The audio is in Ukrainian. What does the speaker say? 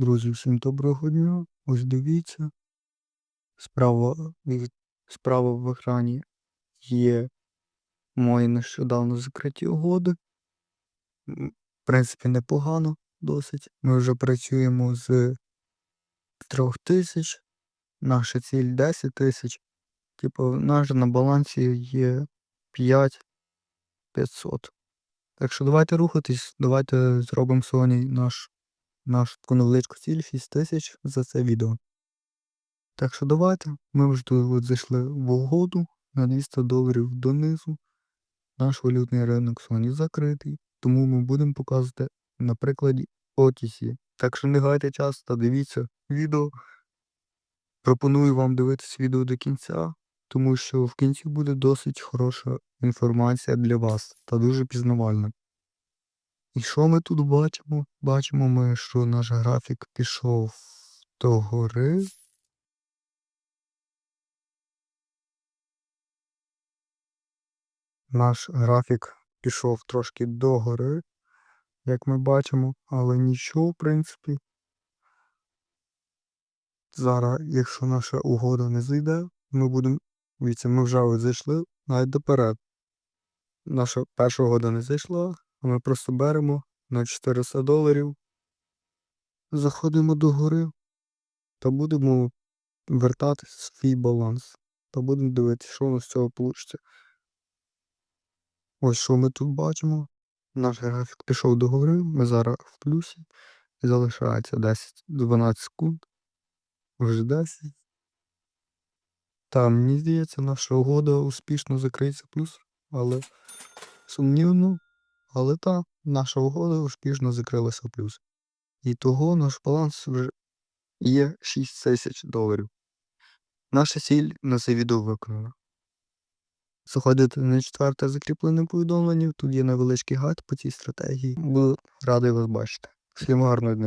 Друзі, всім доброго дня. Ось дивіться. Справа, справа в екрані є мої нещодавно закриті угоди. В принципі, непогано досить. Ми вже працюємо з 3 тисяч. Наша ціль 10 тисяч. Типу, же на балансі є 5 500. Так що давайте рухатись, давайте зробимо сьогодні наш, нашу таку невеличку ціль 6 тисяч за це відео. Так що давайте. Ми вже тут зайшли в угоду на 200 доларів донизу. Наш валютний ринок сьогодні закритий, тому ми будемо показувати на прикладі OTC. Так що не гайте час та дивіться відео. Пропоную вам дивитись відео до кінця, тому що в кінці буде досить хороша інформація для вас та дуже пізнавальна. І що ми тут бачимо? Бачимо ми, що наш графік пішов догори. Наш графік пішов трошки догори, як ми бачимо, але нічого, в принципі. Зараз, якщо наша угода не зайде, ми будемо. Дивіться, ми вже зайшли навіть доперед. Наша перша угода не зайшла, ми просто беремо на 400 доларів. Заходимо до гори та будемо вертати свій баланс. Та будемо дивитися, що у нас з цього вийде. Ось що ми тут бачимо. Наш графік пішов до гори, ми зараз в плюсі. Залишається 10-12 секунд. Вже 10. Та мені здається, наша угода успішно закриється плюс, але сумнівно. Але та, наша угода успішно закрилася в плюс. І того наш баланс вже є 6 тисяч доларів. Наша ціль на це відео виконана. Заходите на четверте закріплене повідомлення. Тут є невеличкий гайд по цій стратегії. Буду радий вас бачити. Всім гарного дня.